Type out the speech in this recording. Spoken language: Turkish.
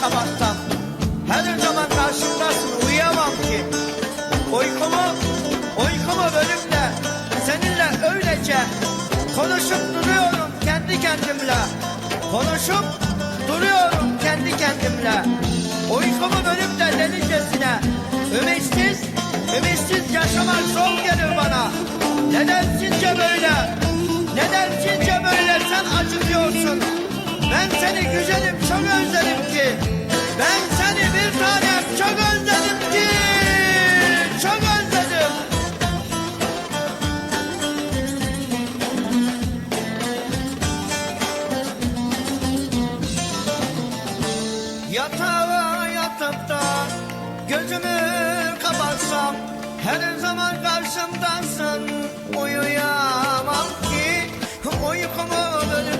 kapatsam her zaman karşımdasın uyuyamam ki. Uykumu, uykumu bölüp de seninle öylece konuşup duruyorum kendi kendimle. Konuşup duruyorum kendi kendimle. Uykumu bölüp de delicesine ümitsiz, ümitsiz yaşamak zor gelir bana. Neden sizce böyle? Neden sizce böyle sen acıtıyorsun? Ben seni güzelim çok Yatağa yatıp da gözümü kapatsam her zaman karşımdasın uyuyamam ki uykumu bölüp de